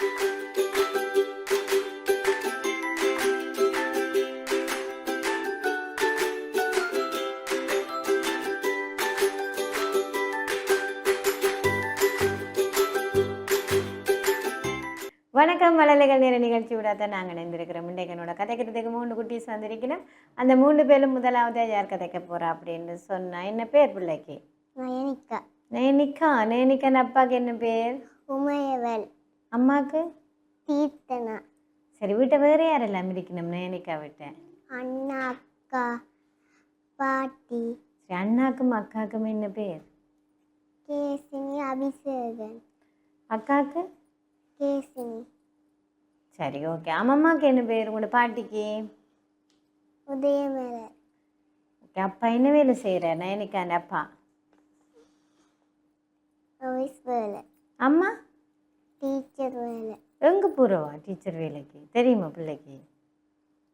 வணக்கம் வளலைகள் நேர நிகழ்ச்சி விடாத நாங்கள் இணைந்திருக்கிறோம். இன்றைக்கு என்னோட கதைக்கிறதுக்கு மூணு குட்டீஸ் வந்திருக்கணும் அந்த மூணு பேரும் முதலாவது யார் கதைக்க போறா அப்படின்னு சொன்னா என்ன பேர் பிள்ளைக்கு? நயனிகா நேனிகா நேனிகன் அப்பாவுக்கு என்ன பேர்? உமையவள். அம்மாவுக்கு கீர்த்தனா. சரி வீட்டை வேறு யாரெல்லாம் இருக்கணும் நேனிகா விட்ட? அண்ணா அக்கா பாட்டி. சரி அண்ணாக்கும் அக்காவுக்கும் என்ன பேர்? கேசினி அபிஷேகன். அக்காவுக்கு கேசினி. சரி ஓகே. அம்மம்மாவுக்கு என்ன பேர் உங்களோட பாட்டிக்கு? உதயமலர் ஓகே அப்பா என்ன வேலை செய்கிற நேனிகான் அப்பா? அம்மா? டீச்சர் வேலை. எங்கே போகிறவா டீச்சர் வேலைக்கு? தெரியுமா பிள்ளைக்கு?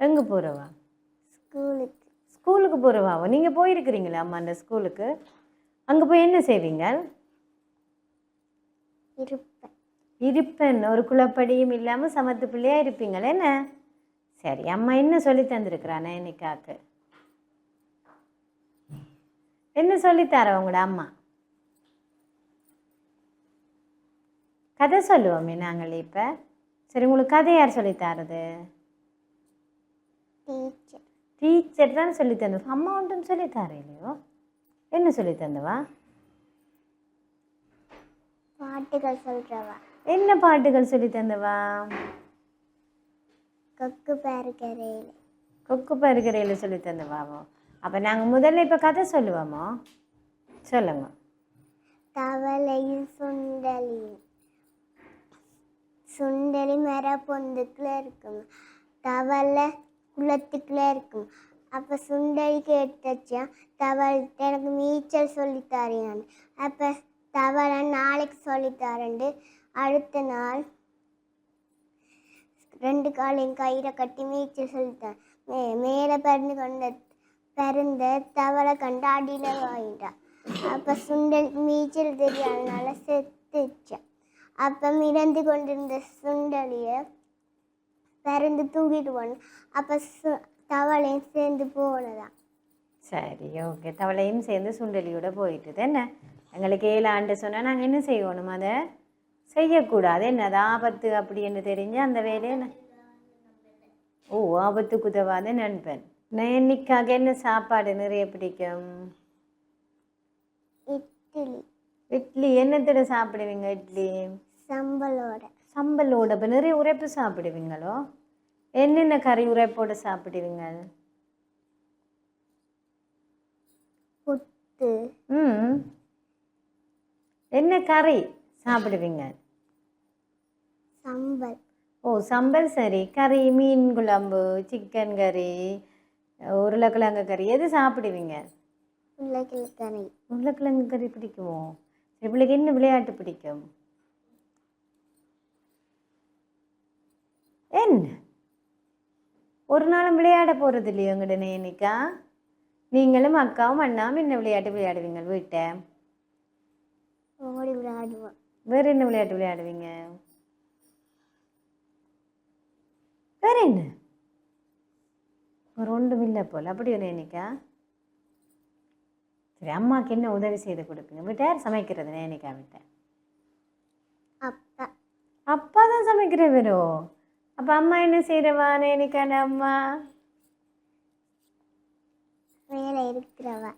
எங்கே போகிறவா ஸ்கூலுக்கு. ஸ்கூலுக்கு போகிறவாவோ நீங்கள் போயிருக்கிறீங்களா அம்மா அந்த ஸ்கூலுக்கு. அங்கே போய் என்ன செய்வீங்க? இருப்பேன். இருப்பேன். ஒரு குலப்படியும் இல்லாமல் சமத்து பிள்ளையாக இருப்பீங்களே என்ன? சரி அம்மா என்ன சொல்லி தந்திருக்கிறா நயனிக்காக்கு என்ன சொல்லித்தார உங்களோட அம்மா? கதை சொல்லுவோமே நாங்கள் இப்போ. சரி உங்களுக்கு கதை யார் சொல்லித்தாரது டீச்சர் டீச்சர் தான் சொல்லி தந்தவா அம்மா ஒன்றும் சொல்லி இல்லையோ? என்ன சொல்லி தந்தவா? பாட்டுகள் சொல்கிறவா என்ன பாட்டுகள் சொல்லி தந்தவா? கொக்கு பேரு கரையில் கொக்கு பருகரையில் சொல்லி தந்தவாவோ? அப்போ நாங்கள் முதல்ல இப்போ கதை சொல்லுவோமோ? சொல்லுங்க. தவளையும் சுண்டலியும். சுண்டலி மர பொந்துக்குள்ள இருக்கும் தவளை குளத்துக்குள்ள இருக்கும் அப்போ சுண்டலி கேட்டுச்சா? தவள்கிட்ட எனக்கு நீச்சல் சொல்லித்தாரியான் அப்போ தவளை நாளைக்கு சொல்லித்தாரண்டு அடுத்த நாள் ரெண்டு காலையும் கயிறை கட்டி நீச்சல் சொல்லித்தான் மே மேலே பறந்து கொண்ட பிறந்த தவளை கண்டு அடியில் வாங்கிட்டான் அப்போ சுண்டல் நீச்சல் தெரியாதனால செத்துச்சான் அப்போ மிதந்து கொண்டிருந்த சுண்டலியை பிறந்து தூக்கிட்டு போனோம் அப்போ சு தவளையும் சேர்ந்து போனதான் சரி ஓகே தவளையும் சேர்ந்து சுண்டலியோட போயிட்டுது. என்ன? எங்களுக்கு ஏழு ஆண்டு சொன்னால் நாங்கள் என்ன செய்யணும் அதை? செய்யக்கூடாது. என்னது ஆபத்து அப்படின்னு தெரிஞ்சு அந்த வேலையை ஓ ஆபத்துக்கு உதவாத நண்பன். நயனிக்காக என்ன சாப்பாடு நிறைய பிடிக்கும்? இட்லி. இட்லி. என்னத்தோட சாப்பிடுவீங்க இட்லி? சம்பளோட. சம்பலோட இப்போ நிறைய உரைப்பு சாப்பிடுவீங்களோ? என்னென்ன கறி உரைப்போடு சாப்பிடுவீங்க புத்து ம். என்ன கறி சாப்பிடுவீங்க? சம்பல். ஓ சம்பல் சரி. கறி மீன் குழம்பு சிக்கன் கறி உருளைக்கிழங்கு கறி எது சாப்பிடுவீங்க? உருளைக்கிழக்கறி உருளைக்கிழங்கு கறி பிடிக்குமோ? சரி பிள்ளைக்கு என்ன விளையாட்டு பிடிக்கும்? என்ன? ஒரு நாளும் விளையாட போகிறது இல்லையோ உங்கள்கிட்ட நேனிக்கா? நீங்களும் அக்காவும் அண்ணாவும் என்ன விளையாட்டு விளையாடுவீங்க வீட்டை? ஓடி விளையாடுவோம். வேறு என்ன விளையாட்டு விளையாடுவீங்க? வேற என்ன? ஒரு ஒன்றும் இல்லை போல். அப்படி ஒரு நேனிக்கா? சரி அம்மாவுக்கு என்ன உதவி செய்து கொடுப்பீங்க? விட்டார் சமைக்கிறது நேனிக்கா விட்ட? அப்பா. அப்பா தான் சமைக்கிறவரோ அப்போ அம்மா என்ன செய்கிறவா நேனிக்கான அம்மா? மேலே இருக்கிறவ.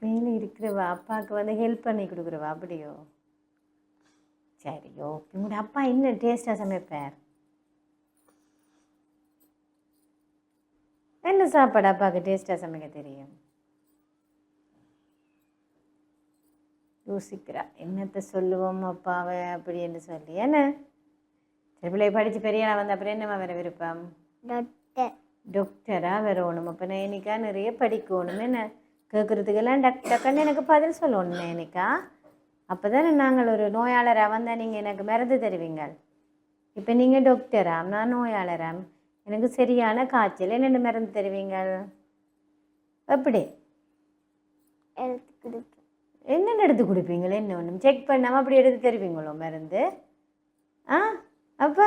மேலே இருக்கிறவா? அப்பாவுக்கு வந்து ஹெல்ப் பண்ணி கொடுக்குறவா? அப்படியோ? சரி ஓகே உங்களோட அப்பா என்ன டேஸ்ட்டாக சமைப்பார்? என்ன சாப்பாடு அப்பாவுக்கு டேஸ்ட்டாக சமைக்க தெரியும்? யோசிக்கிறா. என்னத்தை சொல்லுவோம் அப்பாவை? அப்படின்னு சொல்லி. என்ன? சரி பிள்ளை படித்து பெரிய ஆளா வந்த அப்புறம் என்னம்மா வேற விருப்பம்? டாக்டர் டாக்டராக வரணும் அப்போ நயனிக்கா நிறைய படிக்கணும். என்ன? கேட்குறதுக்கெல்லாம் டக் டக்குன்னு எனக்கு பதில் சொல்லணும் நயனிக்கா அப்போ தானே நாங்கள் ஒரு நோயாளராக வந்தால் நீங்கள் எனக்கு மருந்து தருவீங்க இப்போ நீங்கள் டாக்டராம் நான் நோயாளராம் எனக்கு சரியான காய்ச்சல். என்னென்ன மருந்து தருவீங்க எப்படி என்னென்ன எடுத்து கொடுப்பீங்களே? என்ன ஒன்றும் செக் பண்ணாமல் அப்படி எடுத்து தருவீங்களோ மருந்து? ஆ? அப்போ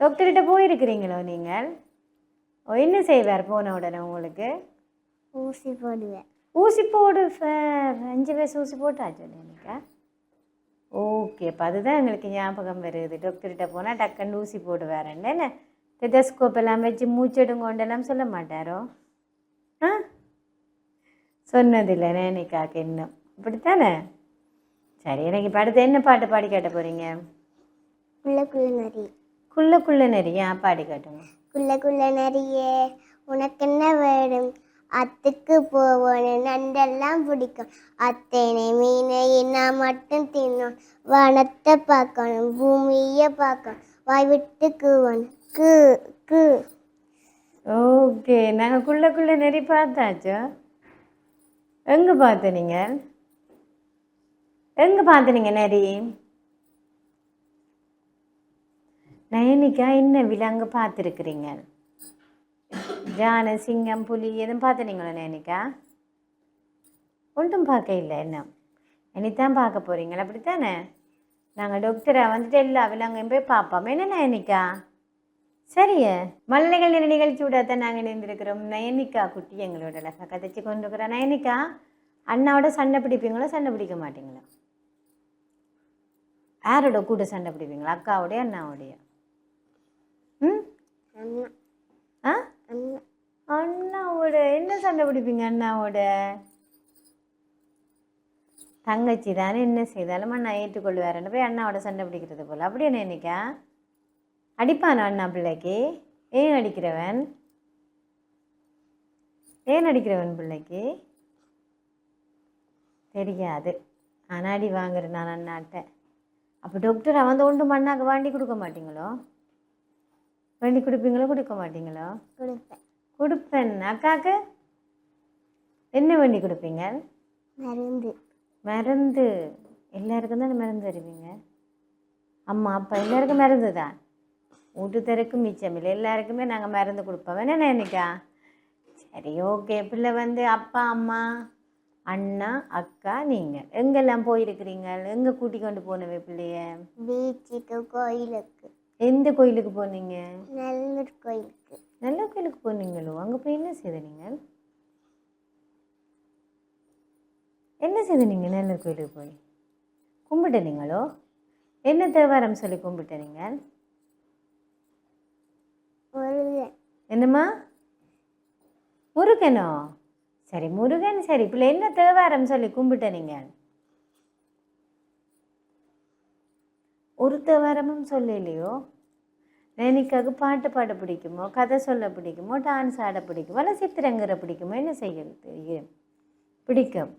டாக்டர்கிட்ட போயிருக்கிறீங்களோ நீங்கள்? ஓ என்ன செய்வார் போன உடனே உங்களுக்கு? ஊசி போடுவேன். ஊசி போடு அஞ்சு வயசு ஊசி போட்டாச்சு எனக்கு ஓகே அப்போ அதுதான் எங்களுக்கு ஞாபகம் வருது. டாக்டர்கிட்ட போனால் டக்குன்னு ஊசி போடுவாருன்னு என்ன டெதஸ்கோப் எல்லாம் வச்சு மூச்செடுங்கொண்டெல்லாம் சொல்ல மாட்டாரோ? ஆ? சொன்னதில்லை நேனிக்காக்கு இன்னும். அப்படித்தானே சரி எனக்கு இப்போ அடுத்து என்ன பாட்டு பாடி காட்ட போகிறீங்க குள்ள குள்ள குள்ள நிறையா பாடி காட்டுங்க. குள்ள குள்ள நரியே உனக்கு என்ன வேணும்? அத்துக்கு போவோன்னு நண்டெல்லாம் பிடிக்கும். அத்தனை மீனை நான் மட்டும் தின்னும். வானத்தை பார்க்கணும் பூமியை பார்க்கணும். வாய் விட்டு கூவணும் கூ கூ. ஓகே நாங்கள் குள்ள குள்ள நெறி பார்த்தாச்சோ? எங்கே பார்த்த நீங்கள் எங்கே பார்த்தனீங்க நெறி நயனிக்கா என்ன விலங்கு பார்த்துருக்குறீங்க? ஜான சிங்கம் புலி எதுவும் பார்த்துனீங்களா நயனிக்கா? ஒன்றும் பார்க்க இல்லை என்ன? இனித்தான் பார்க்க போகிறீங்களா அப்படித்தானே? நாங்கள் டாக்டரை வந்துட்டு எல்லா விலங்கையும் போய் பார்ப்போம். என்ன நயனிக்கா? சரியே. மல்லிகள் நிற நிகழ்ச்சியோட தான் நாங்கள் இணைந்திருக்கிறோம். நயனிக்கா குட்டி எங்களோட அழகா கதைச்சு கொண்டு இருக்கிறோம் நயனிக்கா அண்ணாவோட சண்டை பிடிப்பீங்களோ சண்டை பிடிக்க மாட்டீங்களா? யாரோட கூட சண்டை பிடிப்பீங்களா? அக்காவோடைய அண்ணாவோடைய? ஆ? அண்ணா. அண்ணாவோட என்ன சண்டை பிடிப்பீங்க அண்ணாவோட? தங்கச்சி தானே என்ன செய்தாலும் அண்ணா ஏற்றுக்கொள்வாருன்னு போய் அண்ணாவோட சண்டை பிடிக்கிறது போல? அப்படியே நினைக்கா அடிப்பானா அண்ணா பிள்ளைக்கு? ஏன் அடிக்கிறவன்? ஏன் அடிக்கிறவன் பிள்ளைக்கு? தெரியாது. ஆனால் அடி வாங்குறேன் நான் அண்ணாட்ட. அப்போ டாக்டர் அவன் ஒன்றும் அண்ணாக்கு வாண்டி கொடுக்க மாட்டீங்களோ? வாண்டி கொடுப்பீங்களோ கொடுக்க மாட்டீங்களோ? கொடுப்பேன். கொடுப்பேன். அக்காக்கு என்ன வண்டி கொடுப்பீங்க? மருந்து. மருந்து. எல்லாருக்கும் தானே மருந்து தருவீங்க? அம்மா அப்பா எல்லாருக்கும் மருந்து தான். வீட்டுத்தருக்கும் மிச்சம் இல்லை. எல்லாருக்குமே நாங்கள் மருந்து கொடுப்போம். என்ன நினைக்கா? சரி ஓகே. பிள்ளை வந்து அப்பா அம்மா அண்ணா அக்கா நீங்கள் எங்கெல்லாம் போயிருக்கிறீங்க? எங்கே கூட்டி கொண்டு போனவே பிள்ளைய? பீச்சுக்கு கோயிலுக்கு. எந்த கோயிலுக்கு போனீங்க? நல்லூர் கோயிலுக்கு. நல்ல கோயிலுக்கு போனீங்களோ? அங்கே போய் என்ன செய்த நீங்கள் என்ன செய்த நீங்கள் நல்ல கோயிலுக்கு போய்? கும்பிட்டனீங்களோ? என்ன தேவாரம் சொல்லி கும்பிட்டனீங்க? முருகன். என்னம்மா? முருகனோ? சரி முருகன் சரி. பிள்ளை என்ன தேவாரம் சொல்லி கும்பிட்டனீங்க? ஒரு தேவாரமும் சொல்லலையோ? நைனிக்காக்கு பாட்டு பாட பிடிக்குமோ? கதை சொல்ல பிடிக்குமோ? டான்ஸ் ஆட பிடிக்குமோ? இல்லை சித்திரங்கிற பிடிக்குமோ? என்ன செய்ய பிடிக்கும்.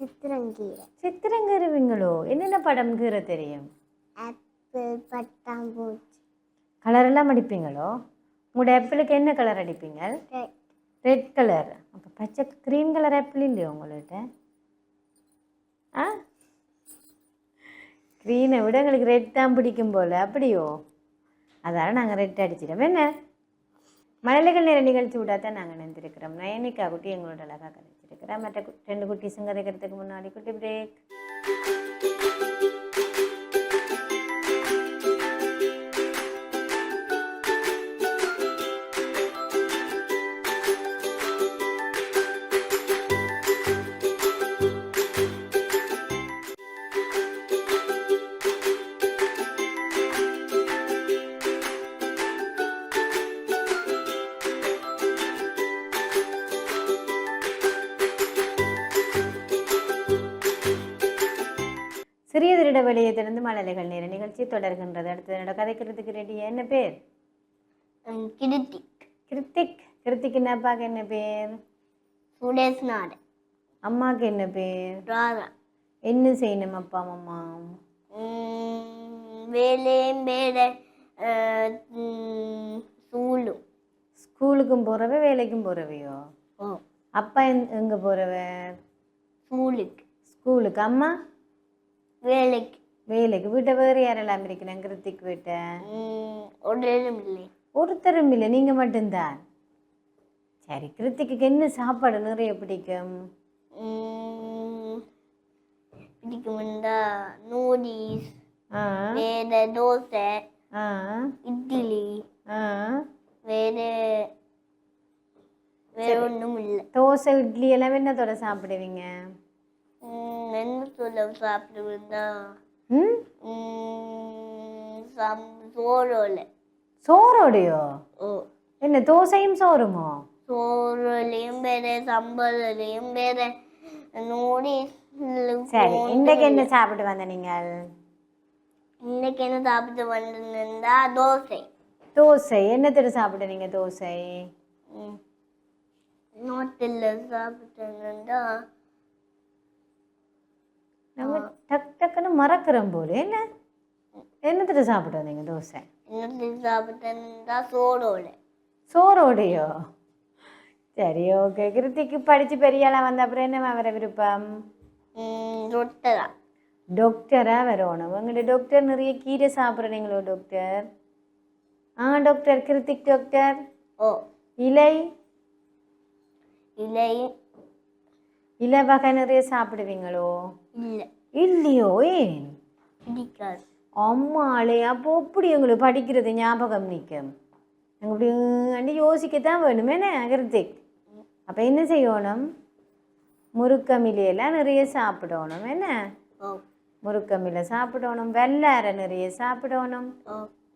சித்திரங்கீரை சித்திரங்கிறவங்களோ என்னென்ன படம்ங்கிற தெரியும். ஆப்பிள் பட்டாம்பூச்சி. கலரெல்லாம் அடிப்பீங்களோ? உங்களோட ஆப்பிளுக்கு என்ன கலர் அடிப்பீங்க? ரெட் ரெட் கலர் அப்போ பச்சை க்ரீன் கலர் ஆப்பிள் இல்லையோ உங்கள்கிட்ட ஆ? க்ரீனை விட எங்களுக்கு ரெட் தான் பிடிக்கும் போல் அப்படியோ? அதால் நாங்கள் ரெட் அடிச்சிட்டோம். என்ன? மழலைகள் நேர நிகழ்ச்சி விடாதான் நாங்கள் நினைந்திருக்கிறோம். நயனிக்கா குட்டி எங்களோட அழகாக கதைச்சிருக்கிறோம் மற்ற ரெண்டு குட்டி கதைக்கிறதுக்கு முன்னாடி குட்டி பிரேக் சிறிய திருட வெளியே திறந்து மழலைகள் நேர நிகழ்ச்சி தொடர்கின்றது. அடுத்து என்னோட கதைக்கிறதுக்கு ரெடி என்ன பேர்? கிருத்தி கிருத்திக். கிருத்திக். என்ன அப்பாவுக்கு என்ன பேர்? சுடேஷ் நாடு. அம்மாவுக்கு என்ன பேர்? ராதா. என்ன செய்யணும் அப்பா அம்மா? வேலையும் வேலை சூலும் ஸ்கூலுக்கும் போகிறவ வேலைக்கும் போகிறவையோ அப்பா எங் எங்கே போகிறவ சூலுக்கு ஸ்கூலுக்கு. அம்மா? வேலைக்கு. வேலைக்கு வீட்டை வேறு யாரெல்லாம் இருக்கிறேன் கிருத்திக் வீட்டை. உடலும் இல்லை. ஒருத்தரும் இல்லை நீங்கள் மட்டும்தான். சரி கிருத்திக்கு என்ன சாப்பாடு நிறைய பிடிக்கும்? பிடிக்குமெண்டா நூடில்ஸ் ஆ. வேற தோசை இட்லி வேற வேற ஒன்றும் இல்லை. தோசை இட்லி எல்லாம் என்னத்தோட சாப்பிடுவீங்க? என்ன சொல்ல சாப்பிடுவேன்னா சோறோல. சோறோடையோ? என்ன தோசையும் சோறுமோ? சோறுலையும் வேற சம்பளையும் வேற. நூடில்ஸ் சரி இன்றைக்கு என்ன சாப்பிட்டு வந்த நீங்கள்? இன்னைக்கு என்ன சாப்பிட்டு வந்திருந்தா? தோசை. தோசை. என்னத்தோட சாப்பிடுறீங்க தோசை? நோட்டில் சாப்பிட்டு இருந்தா நம்ம டக் டக்குன்னு மறக்கிறோம் போல என்ன? என்னத்தோட சாப்பிட்டு வந்தீங்க தோசை? சாப்பிட்டு சோறோல சோறோடையோ? சரி ஓகே. கிருத்திக்கு படித்து பெரிய ஆளாக வந்த அப்புறம் என்ன வர விருப்பம்? ரொட்டை தான் டாக்டராக வரணும். உங்கள்கிட்ட டாக்டர் நிறைய கீரை சாப்பிட்றீங்களோ டாக்டர் ஆ டாக்டர் கிருத்திக் டாக்டர் ஓ. இலை? இலை இலை வகை நிறைய சாப்பிடுவீங்களோ? இல்லை. இல்லையோ ஏன்? அம்மாளே அப்போ எப்படி உங்களுக்கு படிக்கிறது ஞாபகம் நிற்கும் அப்படி யோசிக்கத்தான் வேணுமே கிருத்திக் அப்போ என்ன செய்யணும்? முருக்கமிலையெல்லாம் நிறைய சாப்பிடணும் என்ன? ஓ. முருக்கமில சாப்பிடணும் வெள்ளாரை நிறைய சாப்பிடணும்.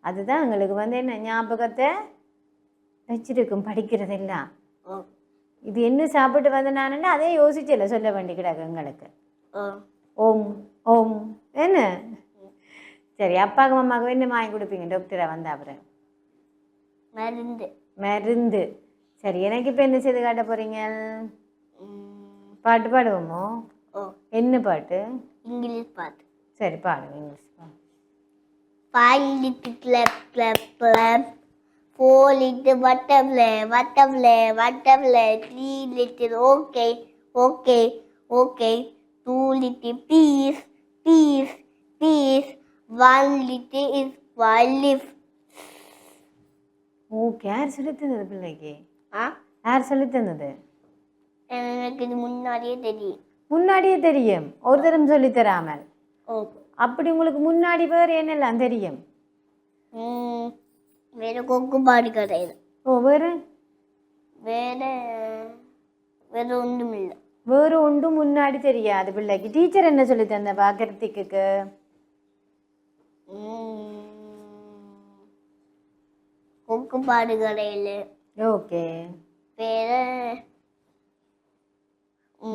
அதுதான் எங்களுக்கு வந்து என்ன ஞாபகத்தை வச்சிருக்கும் படிக்கிறதெல்லாம். இது என்ன சாப்பிட்டு வந்த நானுன்னா அதே யோசிச்சல சொல்ல வேண்டி கிடக்கு எங்களுக்கு ஓம் ஓம் என்ன? சரி அப்பாவுக்கு அம்மாவுக்கு என்ன வாங்கி கொடுப்பீங்க? டாக்டரை வந்த அப்புறம்? மருந்து. மருந்து. சரி எனக்கு இப்போ என்ன செய்து காட்ட போறீங்க? பாட்டு பாடுவோமோ? என்ன பாட்டு? இங்கிலீஷ் பாட்டு. சரி பாடுவோம் இங்கிலீஷ் பாடு. Five little clap, clap, clap. Four little butterfly, butterfly, butterfly. Three little okay, okay, okay. Two little peas, peas, peas. One little is சொல்லி தந்தது பிள்ளைக்கு ஆ யார் சொல்லி தந்தது எனக்கு இது முன்னாடியே தெரியும் முன்னாடியே தெரியும் ஒரு தரம் சொல்லி தராமல் ஓ அப்படி உங்களுக்கு முன்னாடி வேறு என்னெல்லாம் தெரியும் கொக்கு பாடி கதையில் ஓ வேறு வேற வேற ஒன்றும் இல்லை வேறு ஒன்றும் முன்னாடி தெரியாது பிள்ளைக்கு டீச்சர் என்ன சொல்லி தந்த கொக்கு பாடு கடையில் ஓகே வேற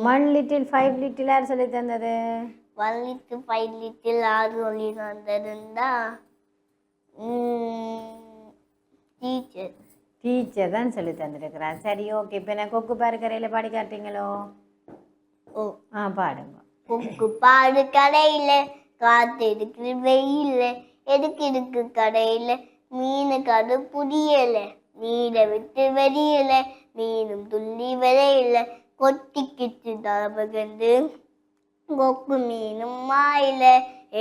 ஒன் லிட்டில் ஃபைவ் லிட்டில் யார் சொல்லி தந்தது ஒன் லிட்டில் ஃபைவ் லிட்டில் ஆறு சொல்லி தந்திருந்தா டீச்சர். டீச்சர் தான் சொல்லி தந்துருக்கிறா சரி ஓகே. இப்போ நான் கொக்கு பாரு கரையில் பாடி காட்டுறீங்களோ? ஓ. ஆ பாடுங்க. கொக்கு பாடு கடையில் காத்து இருக்கு வெயில் எதுக்கு இருக்கு கடையில் மீன் கடு புரியல நீரை விட்டு வெறியல மீனும் துள்ளி விளையல கொத்திக்கிட்டு தரபகந்து கொக்கு மீனும் மாயில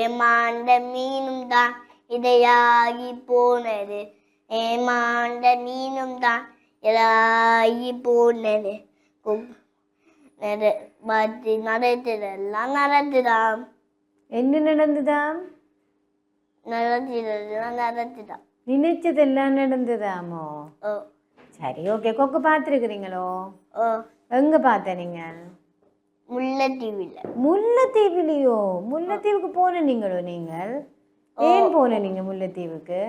ஏமாண்ட மீனும் தான் இதையாகி போனது. ஏமாண்ட மீனும் தான் இதாகி போனது. பாத்தி நடத்துதெல்லாம் நடத்துதான் என்ன நடந்துதா நடத்துதெல்லாம் நடத்துதான் நினைச்சதெல்லாம் நடந்ததாமோ? ஓ. சரி ஓகே. கொக்கு பார்த்துருக்குறீங்களோ? ஓ. எங்கே பார்த்த நீங்கள்? முல்லைத்தீவில் முல்லைத்தீவுலையோ முல்லைத்தீவுக்கு போன நீங்களோ நீங்கள்? ஏன் போன நீங்க முல்லைத்தீவுக்கு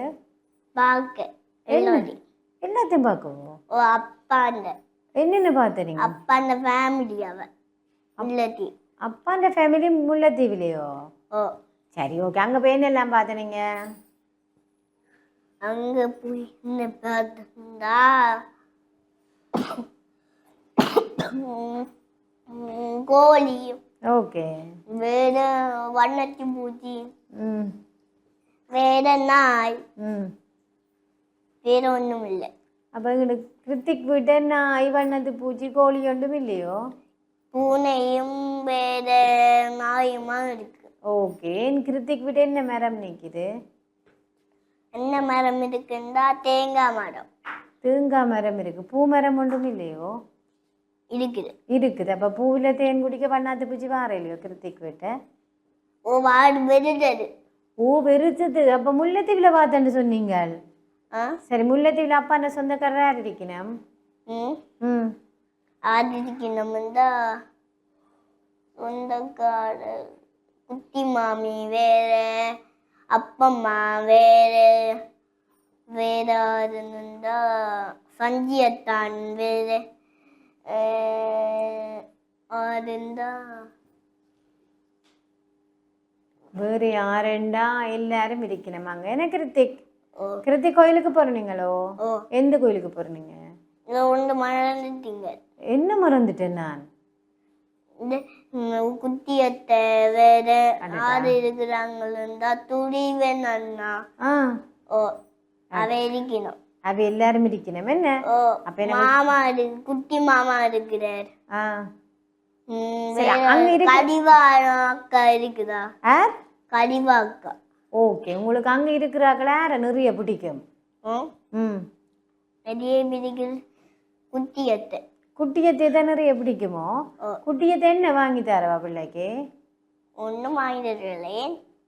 பார்க்க எல்லாத்தையும். பார்க்கவோ ஓ அப்பாண்ட என்னென்ன பார்த்த நீங்க அப்பாண்ட ஃபேமிலி அவ. முல்லைத்தீவு. அப்பான்ற ஃபேமிலி முல்லைத்தீவுலையோ? ஓ. சரி ஓகே அங்கே போய் என்னெல்லாம் பார்த்த நீங்க அங்க போய் என்ன பார்த்தா கோழியும் ஓகே. வேற வண்ணத்தி பூச்சி. வேற நாய். ம். வேற ஒன்றும் இல்லை அப்போ எங்களுக்கு கிருத்திக் வீட்டை நாய் வண்ணத்து பூச்சி கோழி ஒன்றும் இல்லையோ பூனையும் வேற நாயுமா இருக்கு ஓகே என் கிருத்திக் வீட்டை என்ன மரம் நிற்குது என்ன மரம் இருக்குன்னா தேங்காய் மரம் தேங்காய் மரம் இருக்கு பூ மரம் ஒன்றும் இல்லையோ இருக்குது இருக்குது அப்போ பூவில் தேன் குடிக்க வண்ணாத்து பூச்சி வார இல்லையோ கிருத்திக் வீட்டை ஓ வாடு வெறுதது ஓ வெறுத்தது அப்ப முல்லைத்தீவுல பார்த்தேன்னு சொன்னீங்க ஆ சரி முல்லைத்தீவுல அப்பா என்ன சொந்தக்காரர் யார் இருக்கணும்? ம்? ம். ஆதிக்கு நம்ம தான் சொந்தக்கார குட்டி மாமி வேற. அப்பம்மா வேற. வேற இருந்தா சஞ்சியத்தான் வேற. இருந்தா வேறு யாருண்டா? எல்லாரும் இருக்கணும் அங்க என்ன கிருத்திக் கோயிலுக்கு போறீங்களோ எந்த கோயிலுக்கு போறீங்க ஒன்று மறந்துட்டீங்க. என்ன மறந்துட்டேன் நான்? குட்டியத்தை வேற ஆறு இருக்கிறாங்களா துணிவன் அண்ணா அவ இருக்கணும். அவ எல்லாரும் இருக்கணும். என்ன? அப்ப மாமா இருக்கு குட்டி மாமா இருக்கிறார். ஆ. ம், சரி, வேற அங்க இருக்கு- கடிவாளம் அக்கா இருக்குதா? கடிவா அக்கா. ஓகே. உங்களுக்கு அங்க இருக்கிறாங்களா யாரை நிறைய பிடிக்கும். ம் ம். பெரிய பிடிக்குது குட்டியத்தை. குட்டியத்தை தான் நிறைய பிடிக்குமோ. குட்டியத்தை என்ன வாங்கி தரவா பிள்ளைக்கு? ஒன்றும் வாங்கிடல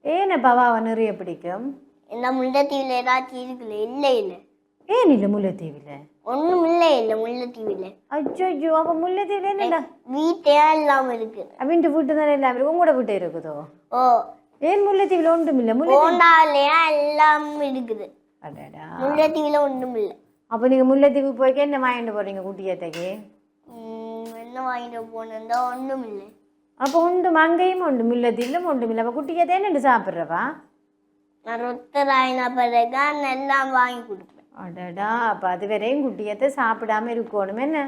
ஏன் பவாவை நிறைய பிடிக்கும்? இந்த முல்லைத்தீவில் ஏதாச்சும் இருக்குல்ல? இல்லை இல்லை. ஏன் இல்லை முல்லைத்தீவில்? ஒன்றும் இல்லை இல்லை முல்லைத்தீவில். அச்சோ அப்போ முல்லைத்தீவில் என்னடா? வீட்டே இல்லாமல் இருக்குது அப்படின்ட்டு வீட்டு தானே எல்லாம் இருக்கு? உங்களோட வீட்டு இருக்குதோ? ஓ. ஏன் முல்லைத்தீவில் ஒன்றும் இல்லை முல்லை போண்டாலையா எல்லாம் இருக்குது அடடா. முல்லைத்தீவில் ஒன்றும் இல்லை அப்போ நீங்கள் முல்லைத்தீவு போய்க்க என்ன வாங்கிட்டு போறீங்க குட்டியத்தைக்கு? என்ன வாங்கிட்டு போனதா ஒன்றும் இல்லை அப்போ உண்டு அங்கேயும் உண்டு முல்லைத்தீவிலும் உண்டு இல்லை அப்போ குட்டியத்தை என்னண்டு சாப்பிட்றவா? நான் ரொத்தராயின பிறகு எல்லாம் வாங்கி கொடுப்பேன். அடடா அப்போ அது வரையும் குட்டியத்தை சாப்பிடாம இருக்கணும் என்ன?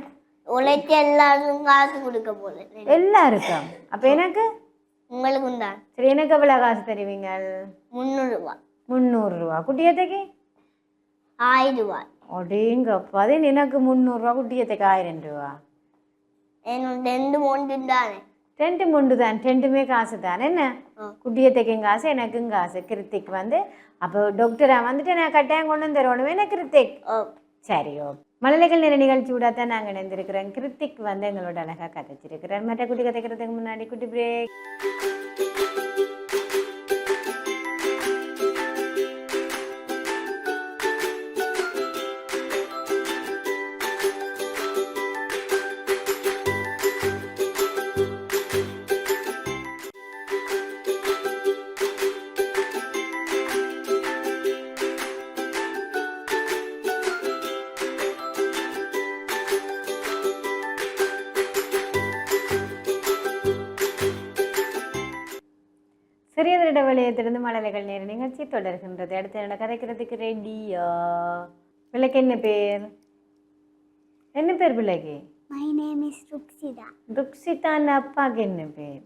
உழைச்சி எல்லாருக்கும் காசு கொடுக்க போகிறேன் எல்லாருக்கும். அப்போ எனக்கு? உங்களுக்கும் தான் சரி எனக்கு எவ்வளோ காசு தருவீங்க முந்நூறுரூவா முந்நூறுரூவா குட்டியத்தைக்கு? ஆயிரம் ரூபாய் அடேங்கப்பா அது எனக்கு முந்நூறுரூவா குட்டியத்தைக்கு ஆயிரம் ரூபா. என்னோட ரெண்டு மூன்று தானே. ரெண்டு முண்டு தான் ரெண்டுமே காசு தான். என்ன. குட்டியத்தைக்கும் காசு எனக்கும் காசு. கிருத்திக் வந்து அப்போ டாக்டராக வந்துட்டு நான் கட்டாயம் கொண்டு வந்து தரணும் என்ன கிருத்திக்? சரி ஓ. மழலைகள் நிற நிகழ்ச்சி கூட தான் நாங்கள் இணைந்திருக்கிறோம். கிருத்திக் வந்து எங்களோட அழகாக கதைச்சிருக்கிறார். மற்ற குட்டி கதைக்கிறதுக்கு முன்னாடி குட்டி பிரேக் மழலைகள் நேர நிகழ்ச்சி தொடர்கின்றது. அடுத்து என்னோட கதைக்கிறதுக்கு ரெடியா பிள்ளைக்கு என்ன பேர்? என்ன பேர் பிள்ளைக்கு மை நேம் இஸ் ருக்ஸிதா ருக்ஷிதான் அப்பாக்கு என்ன பேர்?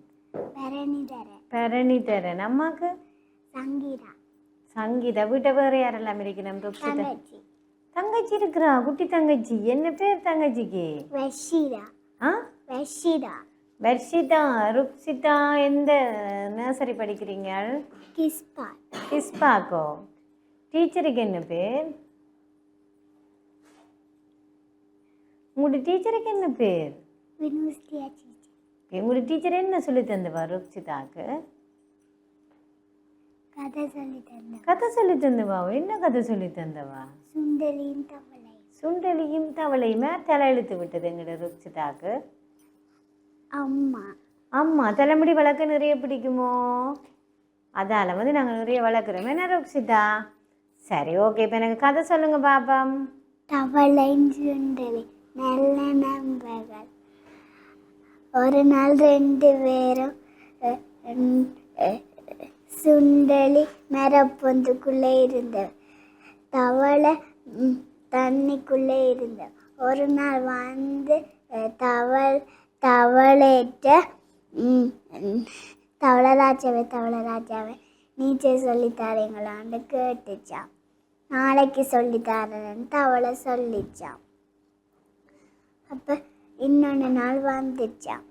பரணிதரன். பரணிதரன். அம்மாக்கு? சங்கீதா. சங்கீதா. வீட்டை வேறு யாரெல்லாம் இருக்கணும் ருக்ஷிதா. தங்கச்சி இருக்கிறா? குட்டி தங்கச்சி. என்ன பேர் தங்கச்சிக்கு? வஷீதா. ஆ? வஷீதா. வர்ஷிதா ருக்ஷிதா எந்த நர்சரி படிக்கிறீங்க? கிஸ்பா. கிஸ்பாக்கோ? டீச்சருக்கு என்ன பேர்? உங்களோட டீச்சருக்கு என்ன பேர்? உங்களோட டீச்சர். என்ன சொல்லி தந்தவா ருக்ஷிதாக்கு? கதை சொல்லி தந்த கதை சொல்லி தந்தவா? என்ன கதை சொல்லி தந்தவா? சுண்டலின் தவளை சுண்டலியும் தவளையுமே? தலை இழுத்து விட்டது எங்களோட ருக்ஷிதாக்கு. அம்மா. ஆமா தலைமுடி வளர்க்க நிறைய பிடிக்குமோ? அதால வந்து நாங்கள் நிறைய வளர்க்குறோம். என்ன ருக்ஷிதா? சரி ஓகே இப்போ எனக்கு கதை சொல்லுங்க பாப்பம். தவளை சுண்டலி நல்ல நண்பர்கள். ஒரு நாள் ரெண்டு பேரும் சுண்டலி மரப்பொந்துக்குள்ளே இருந்த தவளை தண்ணிக்குள்ளே இருந்த ஒரு நாள் வந்து தவள் தவளைட்ட உம், உம், தவளை ராஜாவே தவளை ராஜாவே நீச்சல் சொல்லித் தரீங்களான்னு கேட்டுச்சான் நாளைக்கு சொல்லி தரேன்னு தவளை சொல்லிச்சான் அப்போ இன்னொன்று நாள் வந்துச்சான்.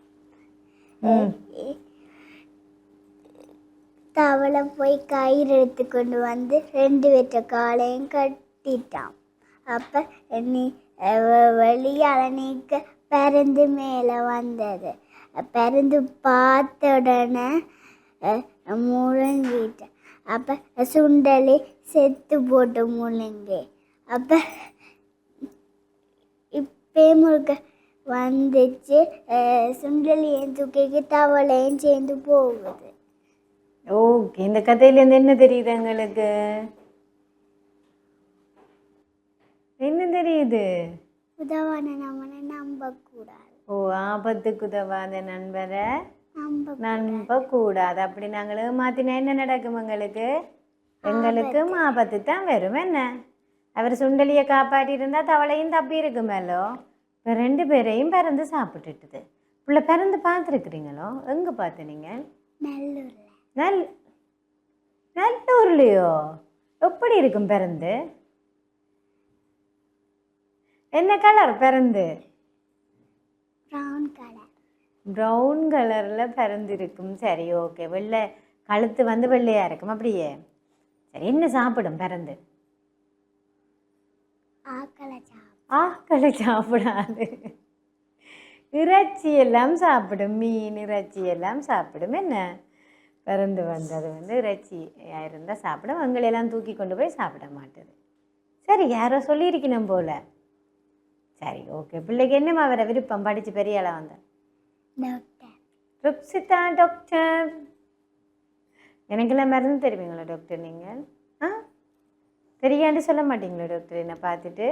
தவளை போய் கயிறு எடுத்து கொண்டு வந்து ரெண்டு பேற்ற காலையும் கட்டிட்டான் அப்போ நீ வெளியால் நீக்க பருந்து மேலே வந்தது. பருந்து பார்த்த உடனே முழங்கிட்டேன். அப்போ சுண்டலி செத்து போட்டு முழுங்க. அப்போ இப்பே முழுக்க வந்துச்சு. சுண்டலியும் தூக்கிக்கு தவளையும் சேர்ந்து போகுது. ஓகே இந்த கதையிலேருந்து என்ன தெரியுது எங்களுக்கு? என்ன தெரியுது? உதவான நம்மளை நம்பக்கூடாது. ஓ ஆபத்துக்கு உதவாத நண்பரை. நம்ப நம்ப கூடாது அப்படி நாங்கள் ஏமாத்தினா என்ன நடக்கும் எங்களுக்கு? எங்களுக்கும் ஆபத்து தான் வரும். என்ன? அவர் சுண்டலியை காப்பாற்றி இருந்தா தவளையும் தப்பி இருக்குமேலோ? இப்போ ரெண்டு பேரையும் பிறந்து சாப்பிட்டுட்டுது. பிள்ளை பிறந்து பார்த்துருக்குறீங்களோ? எங்கே பார்த்து நீங்கள் நல்லூரில். நல் நல்லூர்லையோ? எப்படி இருக்கும் பிறந்து? என்ன கலர் பிறந்து? ப்ரௌன் கலர் ப்ரௌன் கலரில் பிறந்திருக்கும். சரி ஓகே வெள்ளை கழுத்து வந்து வெள்ளையாக இருக்கும் அப்படியே. சரி என்ன சாப்பிடும் பிறந்து? ஆக்களை சாப்பிடாது. இறைச்சி எல்லாம் சாப்பிடும் மீன் இறைச்சி எல்லாம் சாப்பிடும். என்ன? பிறந்து வந்தது வந்து இறைச்சி இருந்தால் சாப்பிடும். எங்களெல்லாம் தூக்கி கொண்டு போய் சாப்பிட மாட்டுது. சரி யாரோ சொல்லியிருக்கணும் போல. சரி ஓகே பிள்ளைக்கு என்னம்மா வர விருப்பம்? படித்து பெரிய ஆளாக வந்த டாக்டர் ருக்ஸிதா டாக்டர் எனக்கெல்லாம் மருந்து தருவீங்களா டாக்டர் நீங்கள் ஆ? தெரியாண்டு சொல்ல மாட்டீங்களா டாக்டர் என்னை பார்த்துட்டு.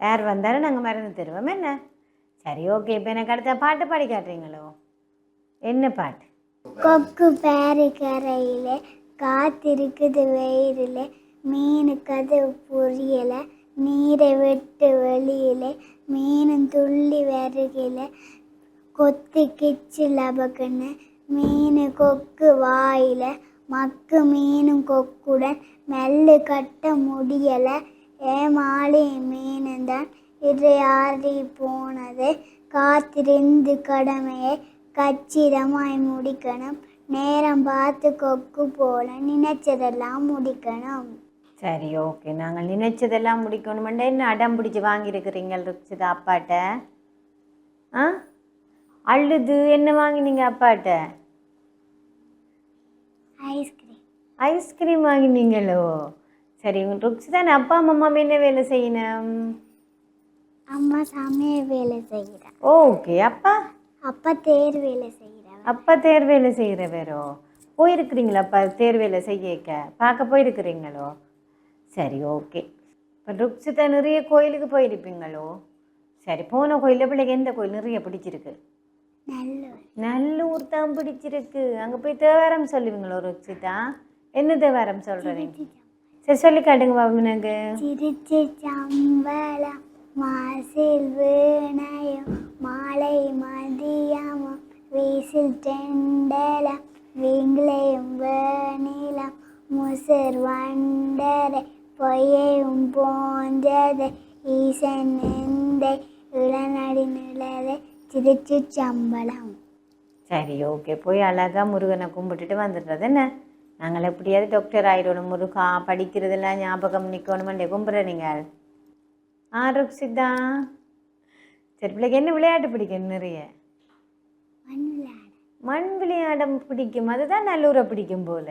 யார் வந்தாலும் நாங்கள் மருந்து தருவோம் என்ன? சரி ஓகே இப்போ எனக்கு அடுத்த பாட்டு பாடி காட்டுறீங்களோ? என்ன பாட்டு? கொக்கு பேரு கரையில் காத்திருக்குது வெயிலில் மீனுக்கு அது புரியல. நீரை விட்டு வெளியில மீனும் துள்ளி வருகில கொத்து கிச்சு லபக்குன்னு மீன் கொக்கு வாயில மக்கு மீனும் கொக்குடன் மெல்லு கட்ட முடியல ஏமாளி மீனும் தான் இறையாறி போனது காத்திருந்து கடமையை கச்சிதமாய் முடிக்கணும் நேரம் பார்த்து கொக்கு போல நினைச்சதெல்லாம் முடிக்கணும். சரி ஓகே நாங்கள் நினைச்சதெல்லாம் முடிக்கணுமெண்டா என்ன அடம் பிடிச்சி வாங்கியிருக்கிறீங்க ருக்ஸிதா அப்பாட்ட? ஆ? அழுது என்ன வாங்கினீங்க அப்பாட்ட? Ice cream. ஐஸ்கிரீம் வாங்கினீங்களோ? சரி ருக்ஸிதான் அப்பா அம்மா என்ன வேலை செய்யணும்? அம்மா சமையல் வேலை செய்கிறேன் ஓகே அப்பா? அப்பா தேர் வேலை செய்கிறேன் அப்பா தேர் வேலை செய்கிறவரோ போயிருக்கிறீங்களா அப்பா தேர் வேலை செய்யக்க? பார்க்க போயிருக்கிறீங்களோ? சரி ஓகே இப்போ ருக்ஸிதா நிறைய கோயிலுக்கு போயிருப்பீங்களோ? சரி போன கோயிலில் பிள்ளைக்கு எந்த கோயில் நிறைய பிடிச்சிருக்கு? நல்லூர் தான் பிடிச்சிருக்கு. அங்கே போய் தேவாரம் சொல்லுவீங்களோ ருக்ஸிதா என்ன தேவாரம் சொல்கிறீங்க சரி சொல்லி காட்டுங்க பாபு எனக்கு சிரிச்சு சம்பளம் மாசில் வீணையும் மாலை மதியமும் வீசில் தெண்டலம் வீங்களையும் வேணிலம் முசிர் வண்டரை பொய்யையும் போந்தது ஈசன் எந்தை இளநடி நிழலை சிரிச்சு சம்பளம். சரி ஓகே. போய் அழகாக முருகனை கும்பிட்டுட்டு வந்துடுறது என்ன? நாங்கள் எப்படியாவது டாக்டர் ஆயிடணும். முருகா படிக்கிறதெல்லாம் ஞாபகம் நிற்கணுமெண்டே கும்பிட்ற நீங்கள் ஆ ருக்ஸிதா சரி பிள்ளைக்கு என்ன விளையாட்டு பிடிக்கும் நிறைய? மண் விளையாட. மண் விளையாட பிடிக்கும். அதுதான் நல்லூரை பிடிக்கும் போல.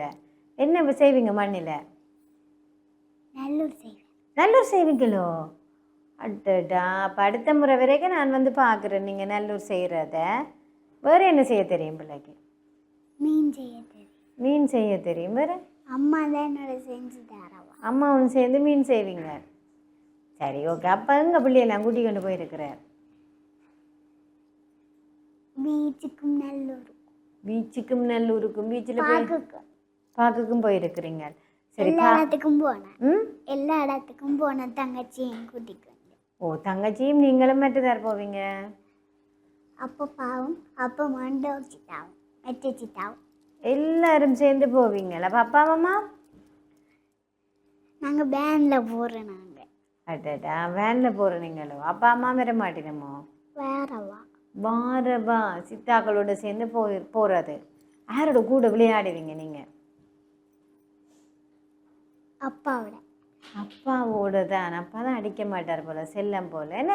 என்ன இப்ப செய்வீங்க மண்ணில்? நல்லூர் செய்வேன். நல்லூர் செய்வீங்களோ? அட்டடா அப்போ அடுத்த முறை வரைக்கும் நான் வந்து பார்க்குறேன் நீங்கள் நல்லூர் செய்கிறத வேறு என்ன செய்ய தெரியும் பிள்ளைக்கு? மீன் செய்ய தெரியும். மீன் செய்ய தெரியும். வேறு? அம்மா தான் என்னோட செஞ்சு தரவா. அம்மாவும் சேர்ந்து மீன் செய்வீங்க. சரி ஓகே அப்போ எங்கள் பிள்ளையெல்லாம் கூட்டி கொண்டு போயிருக்கிறார் பீச்சுக்கும் நல்லூருக்கும். பீச்சுக்கும் நல்லூருக்கும். பீச்சில் போய் பார்க்குக்கும் போயிருக்கிறீங்க. எல்லா இடத்துக்கும் போனேன். எல்லா இடத்துக்கும் போனேன் தங்கச்சியும் கூட்டிட்டு ஓ தங்கச்சியும் நீங்களும் மட்டும்தான் போவீங்க? அப்போ பாவம் அப்போ மண்டை வச்சுட்டாவும் வச்சுட்டாவும் எல்லாரும் சேர்ந்து போவீங்களா அப்போ அப்பா அம்மா? நாங்கள் பேனில் போகிறோம் நாங்கள் அடடா வேனில் போகிறீங்களோ அப்பா அம்மா வர மாட்டேனமோ? வேறவா? வாரவா சித்தாக்களோட சேர்ந்து போய் போகிறது யாரோட கூட விளையாடுவீங்க நீங்கள் அப்பாவோட. அப்பாவோட தான் அப்பா தான் அடிக்க மாட்டார் போல செல்லம் போல. என்ன?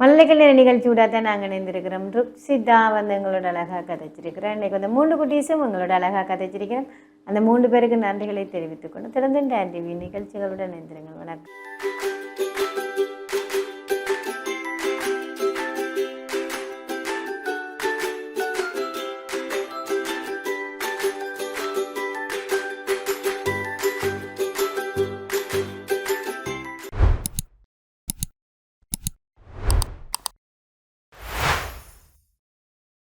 மல்லிகல்யாண நிகழ்ச்சியோட தான் நாங்கள் இணைந்திருக்கிறோம் ருக்ஸிதா வந்து எங்களோட அழகாக கதைச்சிருக்கிறோம் இன்னைக்கு வந்து மூன்று குட்டீஸும் உங்களோட அழகாக கதைச்சிருக்கிறோம் அந்த மூன்று பேருக்கு நன்றிகளை தெரிவித்துக்கொண்டு தொடர்ந்து டிவி நிகழ்ச்சிகளுடன் இணைந்திருங்கள். வணக்கம்.